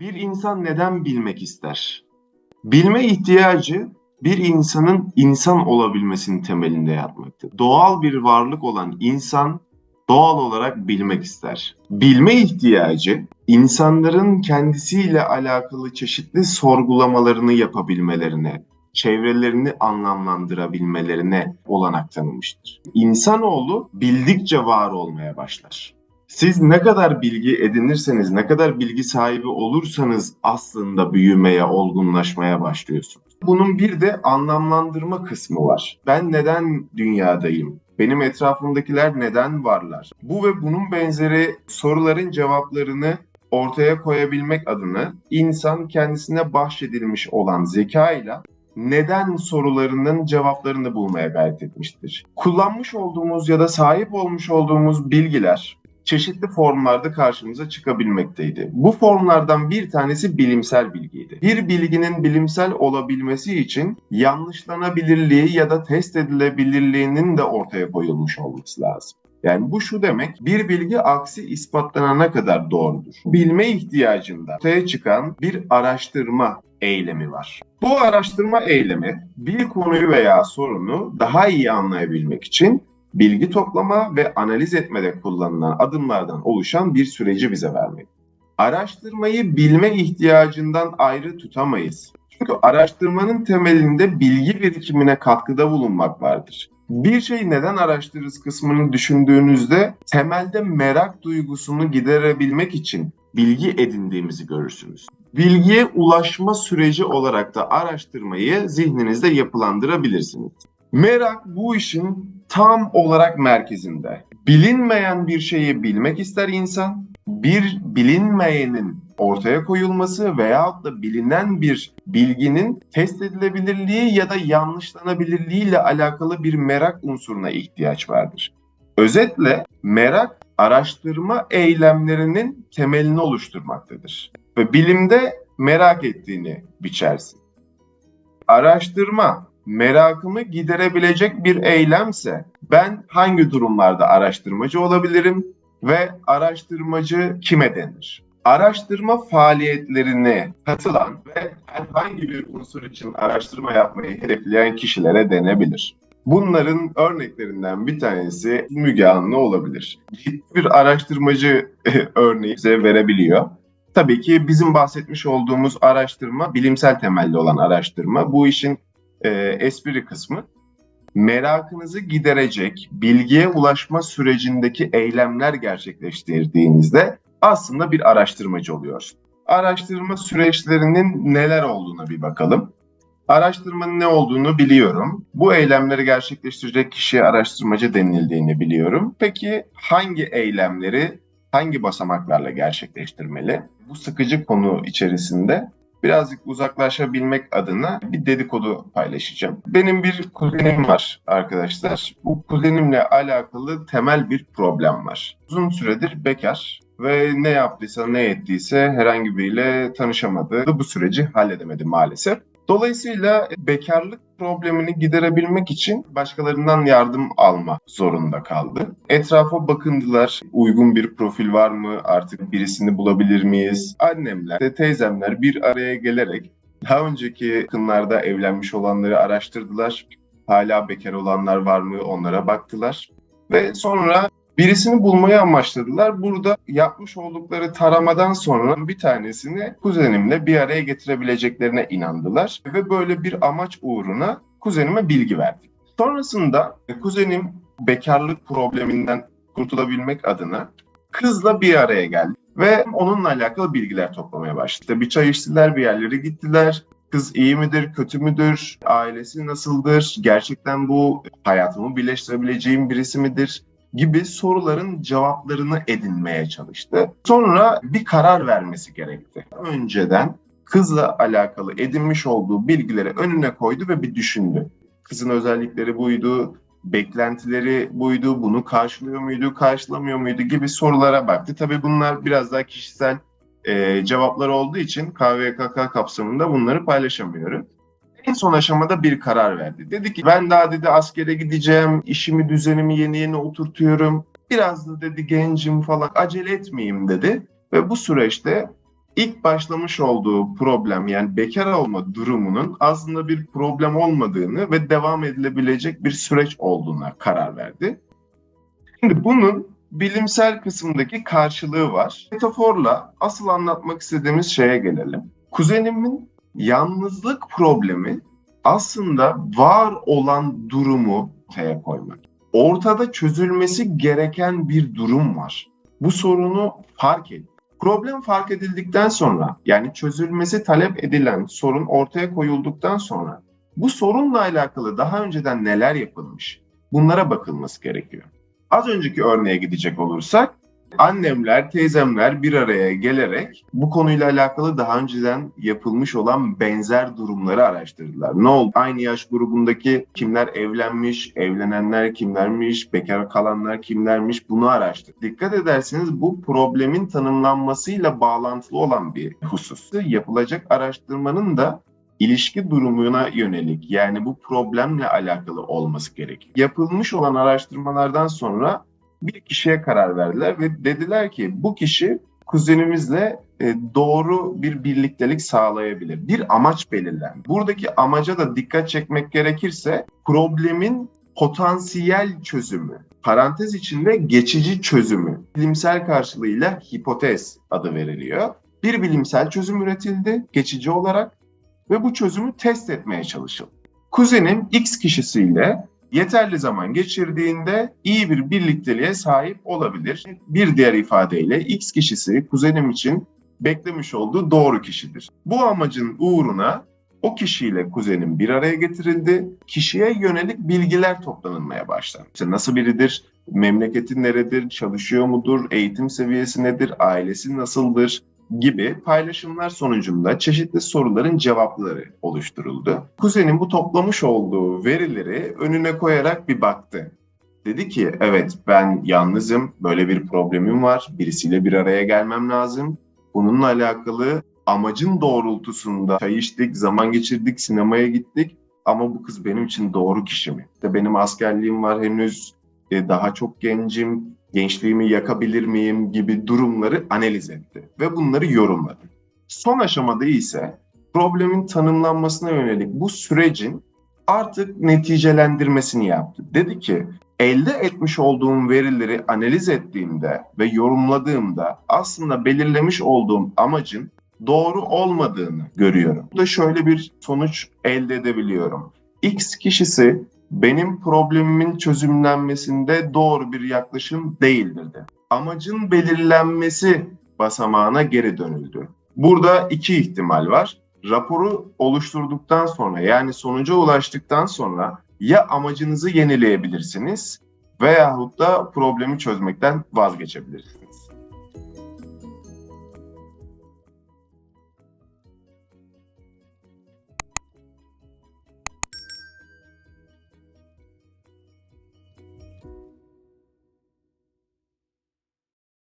Bir insan neden bilmek ister? Bilme ihtiyacı bir insanın insan olabilmesinin temelinde yatmaktadır. Doğal bir varlık olan insan doğal olarak bilmek ister. Bilme ihtiyacı insanların kendisiyle alakalı çeşitli sorgulamalarını yapabilmelerine, çevrelerini anlamlandırabilmelerine olanak tanımıştır. İnsanoğlu bildikçe var olmaya başlar. Siz ne kadar bilgi edinirseniz, ne kadar bilgi sahibi olursanız aslında büyümeye, olgunlaşmaya başlıyorsunuz. Bunun bir de anlamlandırma kısmı var. Ben neden dünyadayım? Benim etrafımdakiler neden varlar? Bu ve bunun benzeri soruların cevaplarını ortaya koyabilmek adına insan kendisine bahşedilmiş olan zekayla neden sorularının cevaplarını bulmaya gayret etmiştir. Kullanmış olduğumuz ya da sahip olmuş olduğumuz bilgiler çeşitli formlarda karşımıza çıkabilmekteydi. Bu formlardan bir tanesi bilimsel bilgiydi. Bir bilginin bilimsel olabilmesi için yanlışlanabilirliği ya da test edilebilirliğinin de ortaya koyulmuş olması lazım. Yani bu şu demek, bir bilgi aksi ispatlanana kadar doğrudur. Bilme ihtiyacında ortaya çıkan bir araştırma eylemi var. Bu araştırma eylemi bir konuyu veya sorunu daha iyi anlayabilmek için bilgi toplama ve analiz etmede kullanılan adımlardan oluşan bir süreci bize vermek. Araştırmayı bilme ihtiyacından ayrı tutamayız. Çünkü araştırmanın temelinde bilgi birikimine katkıda bulunmak vardır. Bir şeyi neden araştırırız kısmını düşündüğünüzde temelde merak duygusunu giderebilmek için bilgi edindiğimizi görürsünüz. Bilgiye ulaşma süreci olarak da araştırmayı zihninizde yapılandırabilirsiniz. Merak bu işin tam olarak merkezinde. Bilinmeyen bir şeyi bilmek ister insan. Bir bilinmeyenin ortaya koyulması veyahut da bilinen bir bilginin test edilebilirliği ya da yanlışlanabilirliği ile alakalı bir merak unsuruna ihtiyaç vardır. Özetle merak araştırma eylemlerinin temelini oluşturmaktadır. Ve bilimde merak ettiğini biçersin. Araştırma merakımı giderebilecek bir eylemse ben hangi durumlarda araştırmacı olabilirim ve araştırmacı kime denir? Araştırma faaliyetlerine katılan ve herhangi bir unsur için araştırma yapmayı hedefleyen kişilere denebilir. Bunların örneklerinden bir tanesi Müge Anlı olabilir. Ciddi bir araştırmacı örneği bize verebiliyor. Tabii ki bizim bahsetmiş olduğumuz araştırma bilimsel temelli olan araştırma. Bu işin e, espri kısmı merakınızı giderecek, bilgiye ulaşma sürecindeki eylemler gerçekleştirdiğinizde aslında bir araştırmacı oluyorsun. Araştırma süreçlerinin neler olduğuna bir bakalım. Araştırmanın ne olduğunu biliyorum. Bu eylemleri gerçekleştirecek kişiye araştırmacı denildiğini biliyorum. Peki hangi eylemleri hangi basamaklarla gerçekleştirmeli? Bu sıkıcı konu içerisinde birazcık uzaklaşabilmek adına bir dedikodu paylaşacağım. Benim bir kuzenim var arkadaşlar. Bu kuzenimle alakalı temel bir problem var. Uzun süredir bekar ve ne yaptıysa ne ettiyse herhangi biriyle tanışamadı. Bu süreci halledemedi maalesef. Dolayısıyla bekarlık problemini giderebilmek için başkalarından yardım alma zorunda kaldı. Etrafa bakındılar. Uygun bir profil var mı? Artık birisini bulabilir miyiz? Annemler, teyzemler bir araya gelerek daha önceki yakınlarda evlenmiş olanları araştırdılar. Hala bekar olanlar var mı? Onlara baktılar. Ve sonra Birisini bulmayı amaçladılar. Burada yapmış oldukları taramadan sonra bir tanesini kuzenimle bir araya getirebileceklerine inandılar. Ve böyle bir amaç uğruna kuzenime bilgi verdik. Sonrasında kuzenim bekarlık probleminden kurtulabilmek adına kızla bir araya geldi. Ve onunla alakalı bilgiler toplamaya başladı. Bir çay içtiler, bir yerlere gittiler. Kız iyi midir, kötü müdür, ailesi nasıldır, gerçekten bu hayatımı birleştirebileceğim birisi midir? Gibi soruların cevaplarını edinmeye çalıştı. Sonra bir karar vermesi gerekti. Önceden kızla alakalı edinmiş olduğu bilgileri önüne koydu ve bir düşündü. Kızın özellikleri buydu, beklentileri buydu, bunu karşılıyor muydu, karşılamıyor muydu gibi sorulara baktı. Tabii bunlar biraz daha kişisel e, cevaplar olduğu için KVKK kapsamında bunları paylaşamıyorum en son aşamada bir karar verdi. Dedi ki ben daha dedi askere gideceğim, işimi düzenimi yeni yeni oturtuyorum. Biraz da dedi gencim falan acele etmeyeyim dedi. Ve bu süreçte ilk başlamış olduğu problem yani bekar olma durumunun aslında bir problem olmadığını ve devam edilebilecek bir süreç olduğuna karar verdi. Şimdi bunun bilimsel kısımdaki karşılığı var. Metaforla asıl anlatmak istediğimiz şeye gelelim. Kuzenimin yalnızlık problemi aslında var olan durumu ortaya koymak. Ortada çözülmesi gereken bir durum var. Bu sorunu fark edin. Problem fark edildikten sonra yani çözülmesi talep edilen sorun ortaya koyulduktan sonra bu sorunla alakalı daha önceden neler yapılmış bunlara bakılması gerekiyor. Az önceki örneğe gidecek olursak annemler, teyzemler bir araya gelerek bu konuyla alakalı daha önceden yapılmış olan benzer durumları araştırdılar. Ne oldu? Aynı yaş grubundaki kimler evlenmiş, evlenenler kimlermiş, bekar kalanlar kimlermiş bunu araştırdı. Dikkat ederseniz bu problemin tanımlanmasıyla bağlantılı olan bir husus. Yapılacak araştırmanın da ilişki durumuna yönelik yani bu problemle alakalı olması gerekiyor. Yapılmış olan araştırmalardan sonra bir kişiye karar verdiler ve dediler ki bu kişi kuzenimizle e, doğru bir birliktelik sağlayabilir. Bir amaç belirlendi. Buradaki amaca da dikkat çekmek gerekirse problemin potansiyel çözümü, parantez içinde geçici çözümü, bilimsel karşılığıyla hipotez adı veriliyor. Bir bilimsel çözüm üretildi geçici olarak ve bu çözümü test etmeye çalışıldı. Kuzenim X kişisiyle yeterli zaman geçirdiğinde iyi bir birlikteliğe sahip olabilir. Bir diğer ifadeyle X kişisi kuzenim için beklemiş olduğu doğru kişidir. Bu amacın uğruna o kişiyle kuzenim bir araya getirildi. Kişiye yönelik bilgiler toplanılmaya başlandı. İşte nasıl biridir, memleketi neredir, çalışıyor mudur, eğitim seviyesi nedir, ailesi nasıldır, gibi paylaşımlar sonucunda çeşitli soruların cevapları oluşturuldu. Kuzenim bu toplamış olduğu verileri önüne koyarak bir baktı. Dedi ki evet ben yalnızım, böyle bir problemim var, birisiyle bir araya gelmem lazım. Bununla alakalı amacın doğrultusunda çay içtik, zaman geçirdik, sinemaya gittik. Ama bu kız benim için doğru kişi mi? İşte benim askerliğim var henüz, e, daha çok gencim, gençliğimi yakabilir miyim gibi durumları analiz etti ve bunları yorumladı. Son aşamada ise problemin tanımlanmasına yönelik bu sürecin artık neticelendirmesini yaptı. Dedi ki elde etmiş olduğum verileri analiz ettiğimde ve yorumladığımda aslında belirlemiş olduğum amacın doğru olmadığını görüyorum. Bu da şöyle bir sonuç elde edebiliyorum. X kişisi benim problemimin çözümlenmesinde doğru bir yaklaşım değildir de. Amacın belirlenmesi basamağına geri dönüldü. Burada iki ihtimal var. Raporu oluşturduktan sonra yani sonuca ulaştıktan sonra ya amacınızı yenileyebilirsiniz veyahut da problemi çözmekten vazgeçebilirsiniz.